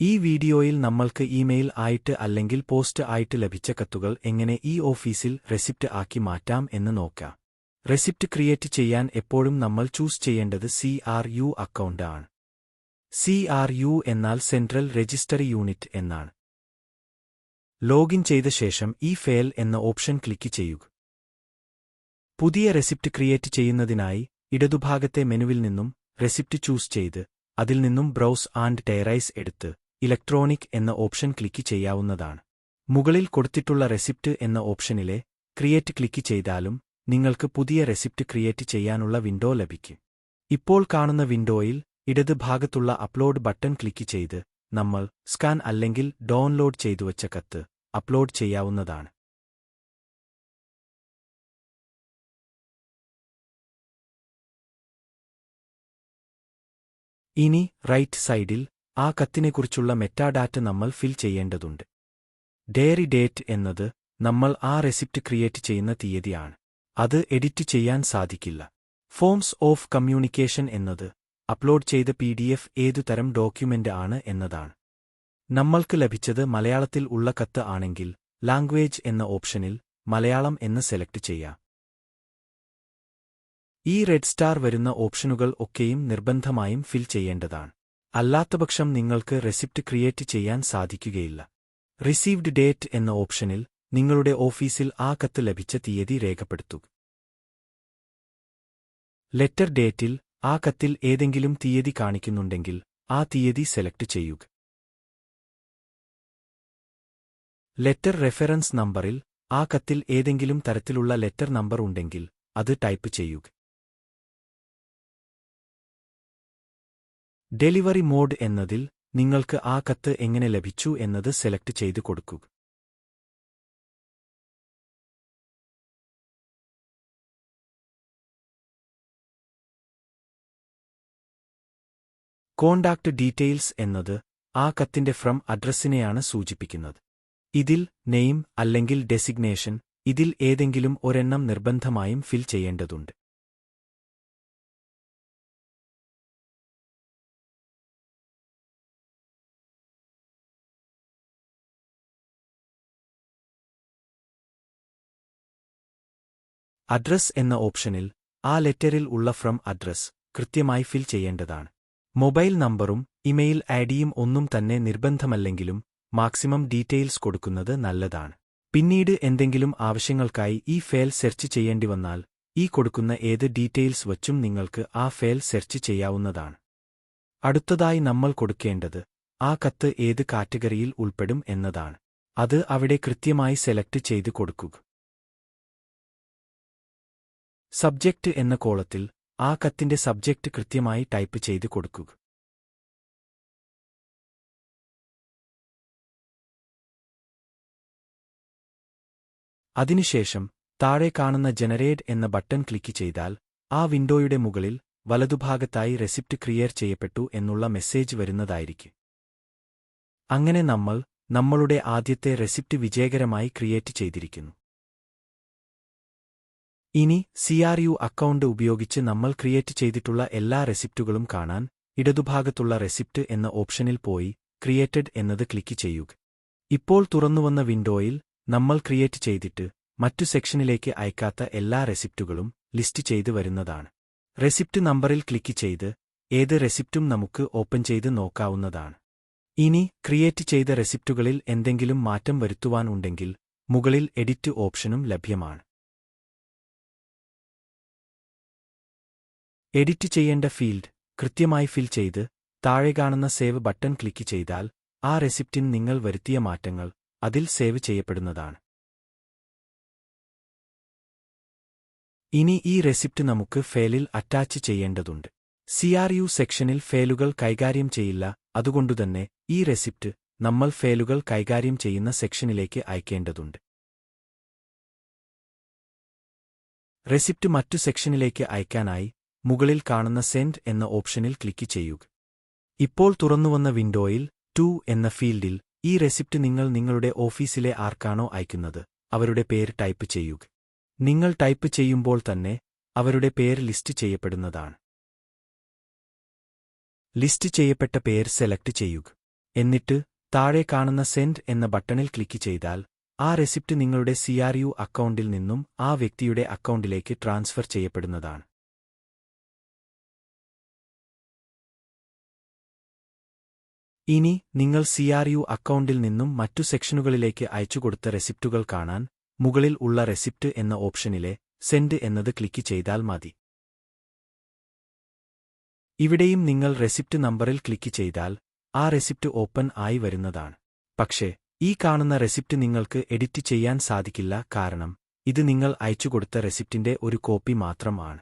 ഈ വീഡിയോയിൽ നമ്മൾക്ക് ഇമെയിൽ ആയിട്ട് അല്ലെങ്കിൽ പോസ്റ്റ് ആയിട്ട് ലഭിച്ച കത്തുകൾ എങ്ങനെ ഈ ഓഫീസിൽ റെസിപ്റ്റ് ആക്കി മാറ്റാം എന്ന് നോക്കാം. റെസിപ്റ്റ് ക്രിയേറ്റ് ചെയ്യാൻ എപ്പോഴും നമ്മൾ ചൂസ് ചെയ്യേണ്ടത് സി ആർ യു അക്കൗണ്ട് ആണ് സി ആർ യു എന്നാൽ സെൻട്രൽ രജിസ്റ്ററി യൂണിറ്റ് എന്നാണ്. ലോഗിൻ ചെയ്ത ശേഷം ഈ ഫെയിൽ എന്ന ഓപ്ഷൻ ക്ലിക്ക് ചെയ്യുക. പുതിയ റെസിപ്റ്റ് ക്രിയേറ്റ് ചെയ്യുന്നതിനായി ഇടതുഭാഗത്തെ മെനുവിൽ നിന്നും റെസിപ്റ്റ് ചൂസ് ചെയ്ത് അതിൽ നിന്നും ബ്രൗസ് ആൻഡ് ടയറൈസ് എടുത്ത് ഇലക്ട്രോണിക് എന്ന ഓപ്ഷൻ ക്ലിക്ക് ചെയ്യാവുന്നതാണ്. മുകളിൽ കൊടുത്തിട്ടുള്ള റെസിപ്റ്റ് എന്ന ഓപ്ഷനിലെ ക്രിയേറ്റ് ക്ലിക്ക് ചെയ്താലും നിങ്ങൾക്ക് പുതിയ റെസിപ്റ്റ് ക്രിയേറ്റ് ചെയ്യാനുള്ള വിൻഡോ ലഭിക്കും. ഇപ്പോൾ കാണുന്ന വിൻഡോയിൽ ഇടത് ഭാഗത്തുള്ള അപ്ലോഡ് ബട്ടൺ ക്ലിക്ക് ചെയ്ത് നമ്മൾ സ്കാൻ അല്ലെങ്കിൽ ഡൗൺലോഡ് ചെയ്തുവച്ച കത്ത് അപ്ലോഡ് ചെയ്യാവുന്നതാണ്. ഇനി റൈറ്റ് സൈഡിൽ ആ കത്തിനെക്കുറിച്ചുള്ള മെറ്റാഡാറ്റ നമ്മൾ ഫിൽ ചെയ്യേണ്ടതുണ്ട്. ഡയറി ഡേറ്റ് എന്നത് നമ്മൾ ആ റെസിപ്റ്റ് ക്രിയേറ്റ് ചെയ്യുന്ന തീയതിയാണ്. അത് എഡിറ്റ് ചെയ്യാൻ സാധിക്കില്ല. ഫോംസ് ഓഫ് കമ്മ്യൂണിക്കേഷൻ എന്നത് അപ്ലോഡ് ചെയ്ത പി ഡി എഫ് ഏതു തരം ഡോക്യുമെന്റ് ആണ് എന്നതാണ്. നമ്മൾക്ക് ലഭിച്ചത് മലയാളത്തിൽ ഉള്ള കത്ത് ആണെങ്കിൽ ലാംഗ്വേജ് എന്ന ഓപ്ഷനിൽ മലയാളം എന്ന് സെലക്ട് ചെയ്യാം. ഈ റെഡ് സ്റ്റാർ വരുന്ന ഓപ്ഷനുകൾ ഒക്കെയും നിർബന്ധമായും ഫിൽ ചെയ്യേണ്ടതാണ്. അല്ലാത്തപക്ഷം നിങ്ങൾക്ക് റെസിപ്റ്റ് ക്രിയേറ്റ് ചെയ്യാൻ സാധിക്കുകയില്ല. റിസീവ്ഡ് ഡേറ്റ് എന്ന ഓപ്ഷനിൽ നിങ്ങളുടെ ഓഫീസിൽ ആ കത്ത് ലഭിച്ച തീയതി രേഖപ്പെടുത്തുക ലെറ്റർ ഡേറ്റിൽ ആ കത്തിൽ ഏതെങ്കിലും തീയതി കാണിക്കുന്നുണ്ടെങ്കിൽ ആ തീയതി സെലക്ട് ചെയ്യുക. ലെറ്റർ റെഫറൻസ് നമ്പറിൽ ആ കത്തിൽ ഏതെങ്കിലും തരത്തിലുള്ള ലെറ്റർ നമ്പർ ഉണ്ടെങ്കിൽ അത് ടൈപ്പ് ചെയ്യുക. ഡെലിവറി മോഡ് എന്നതിൽ നിങ്ങൾക്ക് ആ കത്ത് എങ്ങനെ ലഭിച്ചു എന്നത് സെലക്ട് ചെയ്തു കൊടുക്കുക കോണ്ടാക്ട് ഡീറ്റെയിൽസ് എന്നത് ആ കത്തിന്റെ ഫ്രം അഡ്രസ്സിനെയാണ് സൂചിപ്പിക്കുന്നത്. ഇതിൽ നെയിം അല്ലെങ്കിൽ ഡെസിഗ്നേഷൻ ഇതിൽ ഏതെങ്കിലും ഒരെണ്ണം നിർബന്ധമായും ഫിൽ ചെയ്യേണ്ടതുണ്ട്. അഡ്രസ് എന്ന ഓപ്ഷനിൽ ആ ലെറ്ററിൽ ഉള്ള ഫ്രം അഡ്രസ് കൃത്യമായി ഫിൽ ചെയ്യേണ്ടതാണ്. മൊബൈൽ നമ്പറും ഇമെയിൽ ഐഡിയും ഒന്നും തന്നെ നിർബന്ധമല്ലെങ്കിലും മാക്സിമം ഡീറ്റെയിൽസ് കൊടുക്കുന്നത് നല്ലതാണ്. പിന്നീട് എന്തെങ്കിലും ആവശ്യങ്ങൾക്കായി ഈ ഫയൽ സെർച്ച് ചെയ്യേണ്ടി വന്നാൽ ഈ കൊടുക്കുന്ന ഏത് ഡീറ്റെയിൽസ് വച്ചും നിങ്ങൾക്ക് ആ ഫയൽ സെർച്ച് ചെയ്യാവുന്നതാണ്. അടുത്തതായി നമ്മൾ കൊടുക്കേണ്ടത് ആ കത്ത് ഏത് കാറ്റഗറിയിൽ ഉൾപ്പെടും എന്നതാണ്. അത് അവിടെ കൃത്യമായി സെലക്ട് ചെയ്ത് കൊടുക്കുക. സബ്ജക്റ്റ് എന്ന കോളത്തിൽ ആ കത്തിന്റെ സബ്ജക്റ്റ് കൃത്യമായി ടൈപ്പ് ചെയ്ത് കൊടുക്കുക. അതിനുശേഷം താഴെ കാണുന്ന ജനറേറ്റ് എന്ന ബട്ടൺ ക്ലിക്ക് ചെയ്താൽ ആ വിൻഡോയുടെ മുകളിൽ വലതുഭാഗത്തായി റെസിപ്റ്റ് ക്രിയർ ചെയ്യപ്പെട്ടു എന്നുള്ള മെസ്സേജ് വരുന്നതായിരിക്കും. അങ്ങനെ നമ്മൾ നമ്മളുടെ ആദ്യത്തെ റെസിപ്റ്റ് വിജയകരമായി ക്രിയേറ്റ് ചെയ്തിരിക്കുന്നു. ഇനി സിആർയു അക്കൗണ്ട് ഉപയോഗിച്ച് നമ്മൾ ക്രിയേറ്റ് ചെയ്തിട്ടുള്ള എല്ലാ റെസിപ്റ്റുകളും കാണാൻ ഇടതുഭാഗത്തുള്ള റെസിപ്റ്റ് എന്ന ഓപ്ഷനിൽ പോയി ക്രിയേറ്റഡ് എന്നത് ക്ലിക്ക് ചെയ്യുക. ഇപ്പോൾ തുറന്നുവന്ന വിൻഡോയിൽ നമ്മൾ ക്രിയേറ്റ് ചെയ്തിട്ട് മറ്റു സെക്ഷനിലേക്ക് അയക്കാത്ത എല്ലാ റെസിപ്റ്റുകളും ലിസ്റ്റ് ചെയ്ത് വരുന്നതാണ്. റെസിപ്റ്റ് നമ്പറിൽ ക്ലിക്ക് ചെയ്ത് ഏത് റെസിപ്റ്റും നമുക്ക് ഓപ്പൺ ചെയ്ത് നോക്കാവുന്നതാണ്. ഇനി ക്രിയേറ്റ് ചെയ്ത റെസിപ്റ്റുകളിൽ എന്തെങ്കിലും മാറ്റം വരുത്തുവാൻ ഉണ്ടെങ്കിൽ മുകളിൽ എഡിറ്റ് ഓപ്ഷനും ലഭ്യമാണ്. എഡിറ്റ് ചെയ്യേണ്ട ഫീൽഡ് കൃത്യമായി ഫിൽ ചെയ്ത് താഴെ കാണുന്ന സേവ് ബട്ടൺ ക്ലിക്ക് ചെയ്താൽ ആ റെസിപ്റ്റിൻ നിങ്ങൾ വരുത്തിയ മാറ്റങ്ങൾ അതിൽ സേവ് ചെയ്യപ്പെടുന്നതാണ്. ഇനി ഈ റെസിപ്റ്റ് നമുക്ക് ഫേലിൽ അറ്റാച്ച് ചെയ്യേണ്ടതുണ്ട്. സിആർയു സെക്ഷനിൽ ഫേലുകൾ കൈകാര്യം ചെയ്യില്ല അതുകൊണ്ടുതന്നെ ഈ റെസിപ്റ്റ് നമ്മൾ ഫേലുകൾ കൈകാര്യം ചെയ്യുന്ന സെക്ഷനിലേക്ക് അയക്കേണ്ടതുണ്ട്. റെസിപ്റ്റ് മറ്റു സെക്ഷനിലേക്ക് അയക്കാനായി മുകളിൽ കാണുന്ന സെൻഡ് എന്ന ഓപ്ഷനിൽ ക്ലിക്ക് ചെയ്യുക. ഇപ്പോൾ തുറന്നുവന്ന വിൻഡോയിൽ ടു എന്ന ഫീൽഡിൽ ഈ റെസിപ്റ്റ് നിങ്ങൾ നിങ്ങളുടെ ഓഫീസിലെ ആർക്കാണോ അയക്കുന്നത് അവരുടെ പേര് ടൈപ്പ് ചെയ്യുക. നിങ്ങൾ ടൈപ്പ് ചെയ്യുമ്പോൾ തന്നെ അവരുടെ പേര് ലിസ്റ്റ് ചെയ്യപ്പെടുന്നതാണ്. ലിസ്റ്റ് ചെയ്യപ്പെട്ട പേര് സെലക്ട് ചെയ്യുക. എന്നിട്ട് താഴെ കാണുന്ന സെൻഡ് എന്ന ബട്ടണിൽ ക്ലിക്ക് ചെയ്താൽ ആ റെസിപ്റ്റ് നിങ്ങളുടെ സി ആർ യു അക്കൗണ്ടിൽ നിന്നും ആ വ്യക്തിയുടെ അക്കൗണ്ടിലേക്ക് ട്രാൻസ്ഫർ ചെയ്യപ്പെടുന്നതാണ്. ഇനി നിങ്ങൾ സിആർയു അക്കൗണ്ടിൽ നിന്നും മറ്റു സെക്ഷനുകളിലേക്ക് അയച്ചുകൊടുത്ത റെസിപ്റ്റുകൾ കാണാൻ മുകളിൽ ഉള്ള റെസിപ്റ്റ് എന്ന ഓപ്ഷനിലെ സെൻഡ് എന്നത് ക്ലിക്ക് ചെയ്താൽ മതി. ഇവിടെയും നിങ്ങൾ റെസിപ്റ്റ് നമ്പറിൽ ക്ലിക്ക് ചെയ്താൽ ആ റെസിപ്റ്റ് ഓപ്പൺ ആയി വരുന്നതാണ്. പക്ഷേ ഈ കാണുന്ന റെസിപ്റ്റ് നിങ്ങൾക്ക് എഡിറ്റ് ചെയ്യാൻ സാധിക്കില്ല കാരണം ഇത് നിങ്ങൾ അയച്ചുകൊടുത്ത റെസിപ്റ്റിന്റെ ഒരു കോപ്പി മാത്രമാണ്.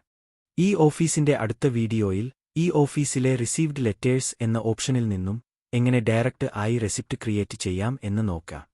ഈ ഓഫീസിന്റെ അടുത്ത വീഡിയോയിൽ ഈ ഓഫീസിലെ റിസീവ്ഡ് ലെറ്റേഴ്സ് എന്ന ഓപ്ഷനിൽ നിന്നും എങ്ങനെ ഡയറക്റ്റ് ആയി റെസിപ്റ്റ് ക്രിയേറ്റ് ചെയ്യാം എന്ന് നോക്കാം.